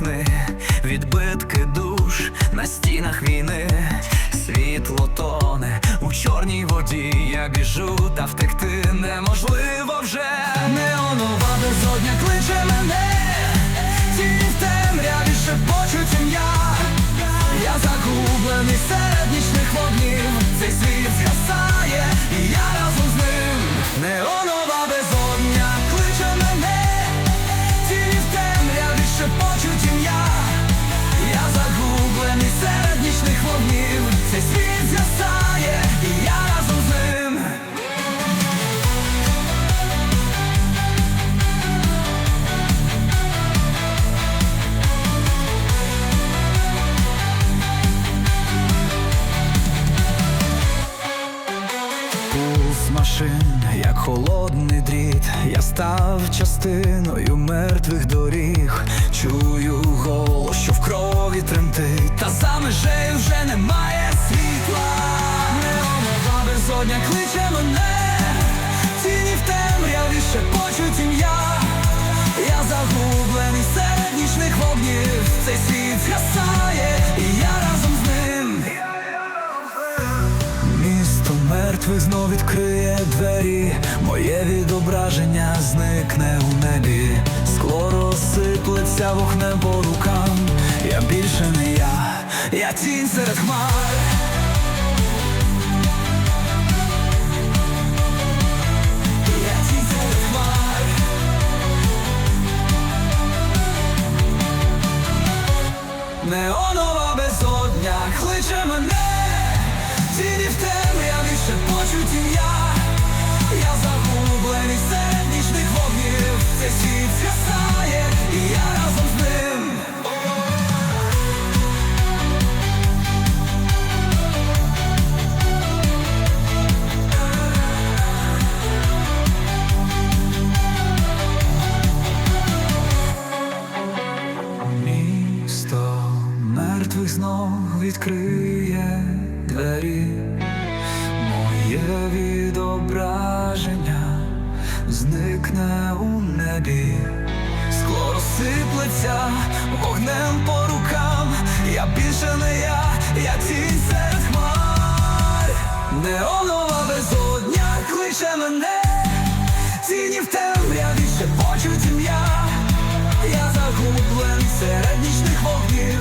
сни, відбитки душ на стінах війни, світло тоне у чорній воді. Я біжу, та втекти неможливо вже. Неонова безодня кличе мене, тіні в темряві шепочуть ім'я. Я загублений серед нічних вогнів, цей світ згасає, і я разом з ним. Неонова як холодний дріт, я став частиною мертвих доріг. Чую голос, що в крові тремтить, та за межею вже немає світла. Неонова безодня кличе мене, тіні в темряві шепочуть ім'я. Я загублений серед нічних вогнів, цей світ згасає, Місто мертвих знов відкриє двері, моє відображення зникне у небі, скло розсиплеться вогнем по рукам. Я більше не я, я тінь серед хмар. Мертвих знов відкриє двері, моє відображення зникне у небі, скло розсиплеться вогнем по рукам. Я більше не я, я тінь серед хмар. Неонова безодня кличе мене, тіні в темряві шепочуть ім'я. Я загублений серед нічних вогнів,